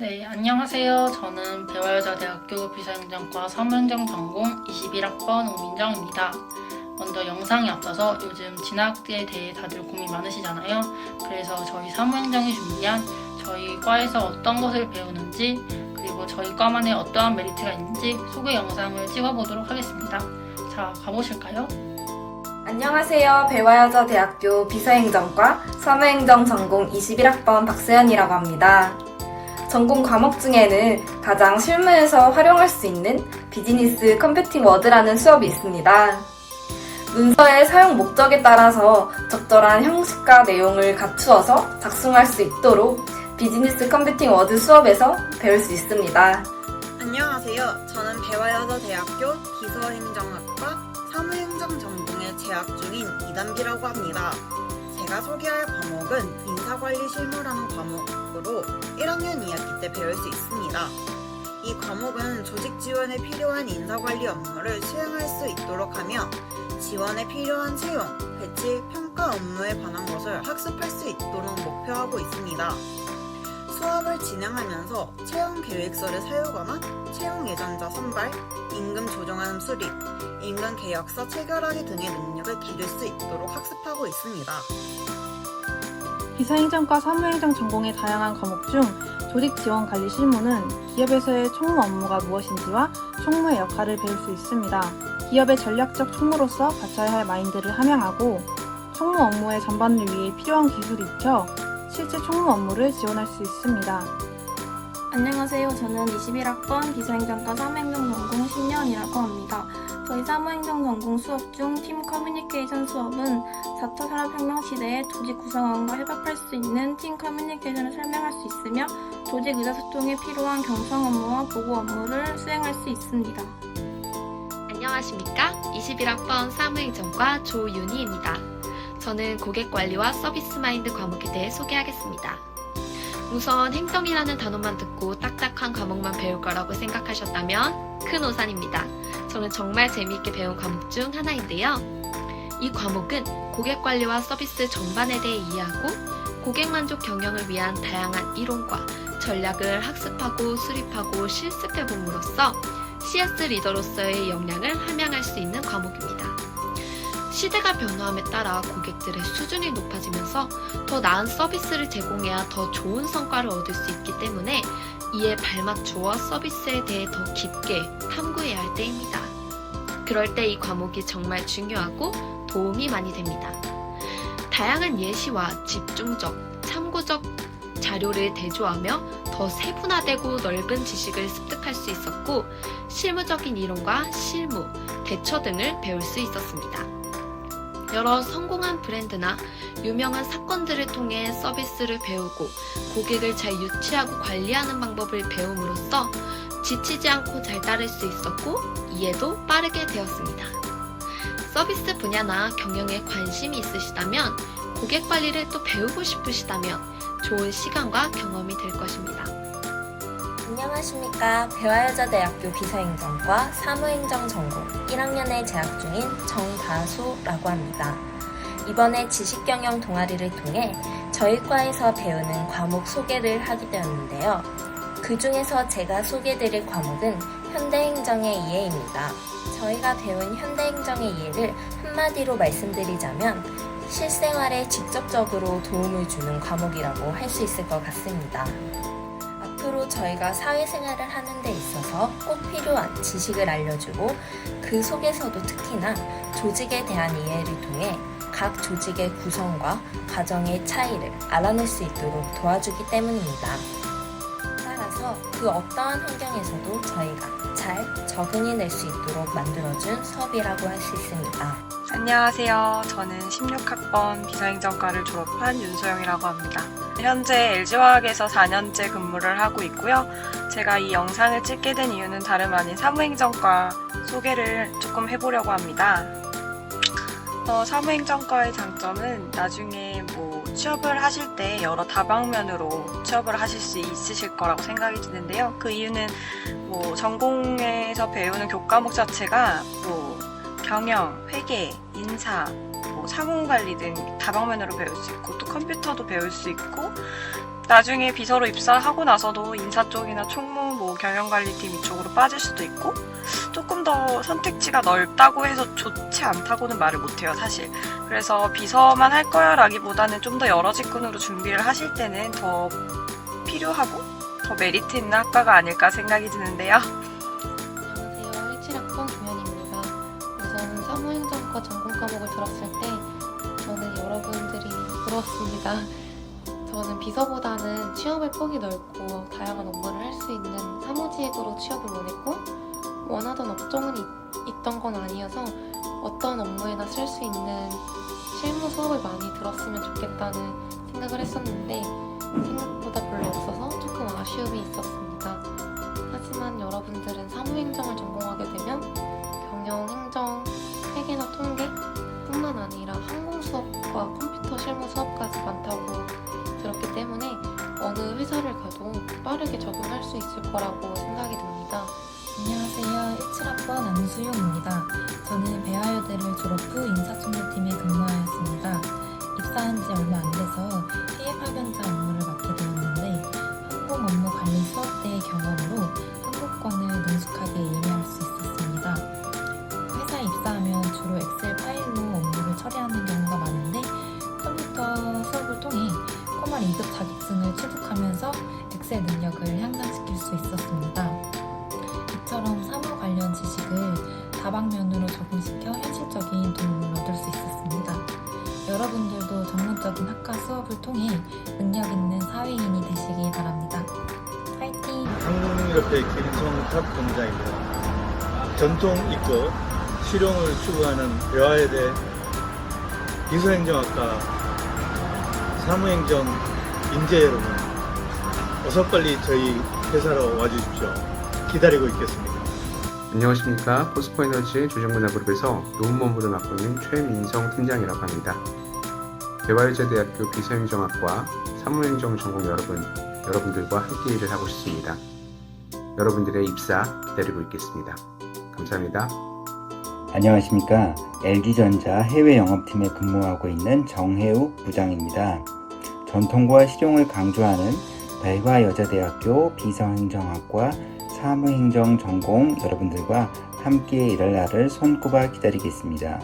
네, 안녕하세요. 저는 배화여자대학교 비서행정과 사무행정 전공 21학번 오민정입니다. 먼저 영상에 앞서서 요즘 진학에 대해 다들 고민 많으시잖아요. 그래서 저희 사무행정이 준비한 저희 과에서 어떤 것을 배우는지 그리고 저희 과만의 어떠한 메리트가 있는지 소개 영상을 찍어보도록 하겠습니다. 자, 가보실까요? 안녕하세요. 배화여자대학교 비서행정과 사무행정 전공 21학번 박세연이라고 합니다. 전공 과목 중에는 가장 실무에서 활용할 수 있는 비즈니스 컴퓨팅 워드라는 수업이 있습니다. 문서의 사용 목적에 따라서 적절한 형식과 내용을 갖추어서 작성할 수 있도록 비즈니스 컴퓨팅 워드 수업에서 배울 수 있습니다. 안녕하세요. 저는 배화여자대학교 기서행정학과 사무행정 전공에 재학 중인 이단비라고 합니다. 제가 소개할 과목은 인사관리 실무라는 과목으로 1학년 2학기 때 배울 수 있습니다. 이 과목은 조직 지원에 필요한 인사관리 업무를 수행할 수 있도록 하며 지원에 필요한 채용, 배치, 평가 업무에 관한 것을 학습할 수 있도록 목표하고 있습니다. 수업을 진행하면서 채용 계획서를 세우거나 채용 예정자 선발, 임금 조정안 수립, 임금 계약서 체결하기 등의 능력을 기를 수 있도록 학습하고 있습니다. 비서행정과 사무행정 전공의 다양한 과목 중 조직 지원 관리 실무는 기업에서의 총무 업무가 무엇인지와 총무의 역할을 배울 수 있습니다. 기업의 전략적 총무로서 갖춰야 할 마인드를 함양하고 총무 업무의 전반을 위해 필요한 기술을 익혀 실제 총무 업무를 지원할 수 있습니다. 안녕하세요. 저는 21학번 비서행정과 사무행정 전공 신년이라고 합니다. 저희 사무행정 전공 수업 중 팀 커뮤니케이션 수업은 4차 산업혁명 시대에 조직 구성원과 협업할 수 있는 팀 커뮤니케이션을 설명할 수 있으며 조직 의사소통에 필요한 경성 업무와 보고 업무를 수행할 수 있습니다. 안녕하십니까? 21학번 사무행정과 조윤희입니다. 저는 고객관리와 서비스 마인드 과목에 대해 소개하겠습니다. 우선 행정이라는 단어만 듣고 딱딱한 과목만 배울 거라고 생각하셨다면 큰 오산입니다. 저는 정말 재미있게 배운 과목 중 하나인데요. 이 과목은 고객 관리와 서비스 전반에 대해 이해하고 고객 만족 경영을 위한 다양한 이론과 전략을 학습하고 수립하고 실습해 봄으로써 CS 리더로서의 역량을 함양할 수 있는 과목입니다. 시대가 변화함에 따라 고객들의 수준이 높아지면서 더 나은 서비스를 제공해야 더 좋은 성과를 얻을 수 있기 때문에 이에 발맞추어 서비스에 대해 더 깊게 탐구해야 할 때입니다. 그럴 때 이 과목이 정말 중요하고 도움이 많이 됩니다. 다양한 예시와 집중적, 참고적 자료를 대조하며 더 세분화되고 넓은 지식을 습득할 수 있었고 실무적인 이론과 실무, 대처 등을 배울 수 있었습니다. 여러 성공한 브랜드나 유명한 사건들을 통해 서비스를 배우고 고객을 잘 유치하고 관리하는 방법을 배움으로써 지치지 않고 잘 따를 수 있었고 이해도 빠르게 되었습니다. 서비스 분야나 경영에 관심이 있으시다면 고객 관리를 또 배우고 싶으시다면 좋은 시간과 경험이 될 것입니다. 안녕하십니까. 배화여자대학교 비서행정과 사무행정 전공 1학년에 재학 중인 정다수라고 합니다. 이번에 지식경영 동아리를 통해 저희 과에서 배우는 과목 소개를 하게 되었는데요. 그 중에서 제가 소개드릴 과목은 현대행정의 이해입니다. 저희가 배운 현대행정의 이해를 한마디로 말씀드리자면 실생활에 직접적으로 도움을 주는 과목이라고 할 수 있을 것 같습니다. 앞으로 저희가 사회생활을 하는 데 있어서 꼭 필요한 지식을 알려주고 그 속에서도 특히나 조직에 대한 이해를 통해 각 조직의 구성과 과정의 차이를 알아낼 수 있도록 도와주기 때문입니다. 따라서 그 어떠한 환경에서도 저희가 잘 적응해 낼 수 있도록 만들어준 수업이라고 할 수 있습니다. 안녕하세요. 저는 16학번 비서행정과를 졸업한 윤소영이라고 합니다. 현재 LG화학에서 4년째 근무를 하고 있고요. 제가 이 영상을 찍게 된 이유는 다름 아닌 사무행정과 소개를 조금 해보려고 합니다. 어, 사무행정과의 장점은 나중에 뭐 취업을 하실 때 여러 다방면으로 취업을 하실 수 있으실 거라고 생각이 드는데요. 그 이유는 뭐 전공에서 배우는 교과목 자체가 뭐 경영, 회계, 인사, 뭐 상호관리 등 다방면으로 배울 수 있고 또 컴퓨터도 배울 수 있고 나중에 비서로 입사하고 나서도 인사 쪽이나 총무, 뭐 경영관리팀 이쪽으로 빠질 수도 있고 조금 더 선택지가 넓다고 해서 좋지 않다고는 말을 못해요, 사실. 그래서 비서만 할 거야 라기보다는 좀 더 여러 직군으로 준비를 하실 때는 더 필요하고 더 메리트 있는 학과가 아닐까 생각이 드는데요. 사무행정과 전공 과목을 들었을 때 저는 여러분들이 부러웠습니다. 저는 비서보다는 취업의 폭이 넓고 다양한 업무를 할 수 있는 사무직으로 취업을 원했고 원하던 업종은 있, 있던 건 아니어서 어떤 업무에나 쓸 수 있는 실무 수업을 많이 들었으면 좋겠다는 생각을 했었는데 생각보다 별로 없어서 조금 아쉬움이 있었습니다. 하지만 여러분들은 사무행정 거라고 생각이 듭니다. 안녕하세요. 17학번 안수용입니다. 저는 배화여대를 졸업 후 인사청구팀에 근무하였습니다. 입사한 지 얼마 안 돼서 해외 파견자 업무를 맡게 되었는데 항공 업무 관리 수업대의 경험으로 한국권을 능숙하게 이해 통해 능력 있는 사회인이 되시기 바랍니다. 파이팅! 한국협회 김성탁 본부장입니다. 전통 있고 실용을 추구하는 배화여대 비서행정학과 사무행정 인재 여러분 어서 빨리 저희 회사로 와주십시오. 기다리고 있겠습니다. 안녕하십니까. 포스코에너지 조정문화그룹에서 노무 업무를 맡고 있는 최민성 팀장이라고 합니다. 대화여자대학교 비서행정학과 사무행정 전공 여러분, 여러분들과 함께 일을 하고 싶습니다. 여러분들의 입사 기다리고 있겠습니다. 감사합니다. 안녕하십니까. LG전자 해외 영업팀에 근무하고 있는 정혜욱 부장입니다. 전통과 실용을 강조하는 배화여자대학교 비서행정학과 사무행정 전공 여러분들과 함께 일할 날을 손꼽아 기다리겠습니다.